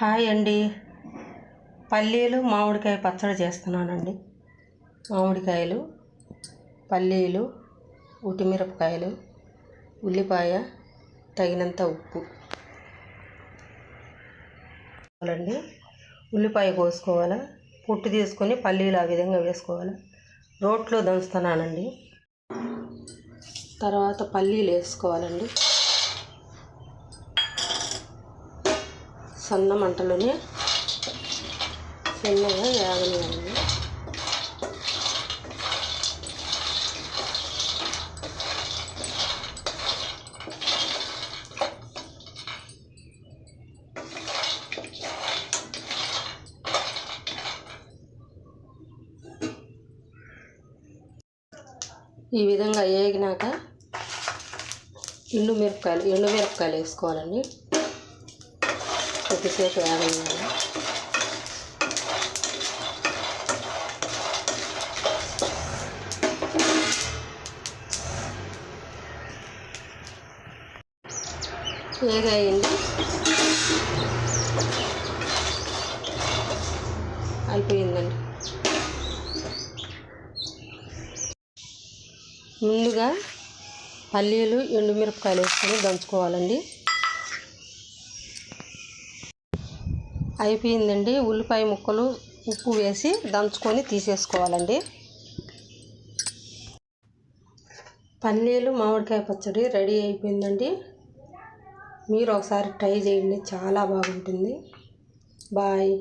Hi అండి. పల్లీలు మామిడికాయ పచ్చడి చేస్తున్నానండి. మామిడికాయలు పల్లీలు ఉటిమిరపకాయలు ఉల్లిపాయ తగినంత ఉప్పు. అండి. ఉల్లిపాయ కోసుకోవాలా? పొట్టు తీసుకొని పల్లీలు ఆ విధంగా వేసుకోవాలి? రోట్లో దంచుతున్నానండి. తర్వాత పల్లీలు వేసుకోవాలండి. సన్న మంటలోనే సన్నగా వేగనివ్వండి. ఈ విధంగా వేగినాక ఎండు మిరపకాయలు ఎండు మిరపకాయలు వేసుకోవాలండి. కొద్దిసేపు వేగనివ్వాలి వేగాయండి అయిపోయిందండి. ముందుగా పల్లీలు ఎండుమిరపకాయలు వేసుకొని దంచుకోవాలండి. అయిపోయిందండి ఉల్లిపాయ ముక్కలు ఉప్పు వేసి దంచుకొని తీసేసుకోవాలండి. పల్లీలు మామిడికాయ పచ్చడి రెడీ అయిపోయిందండి. మీరు ఒకసారి ట్రై చేయండి చాలా బాగుంటుంది. బాయ్.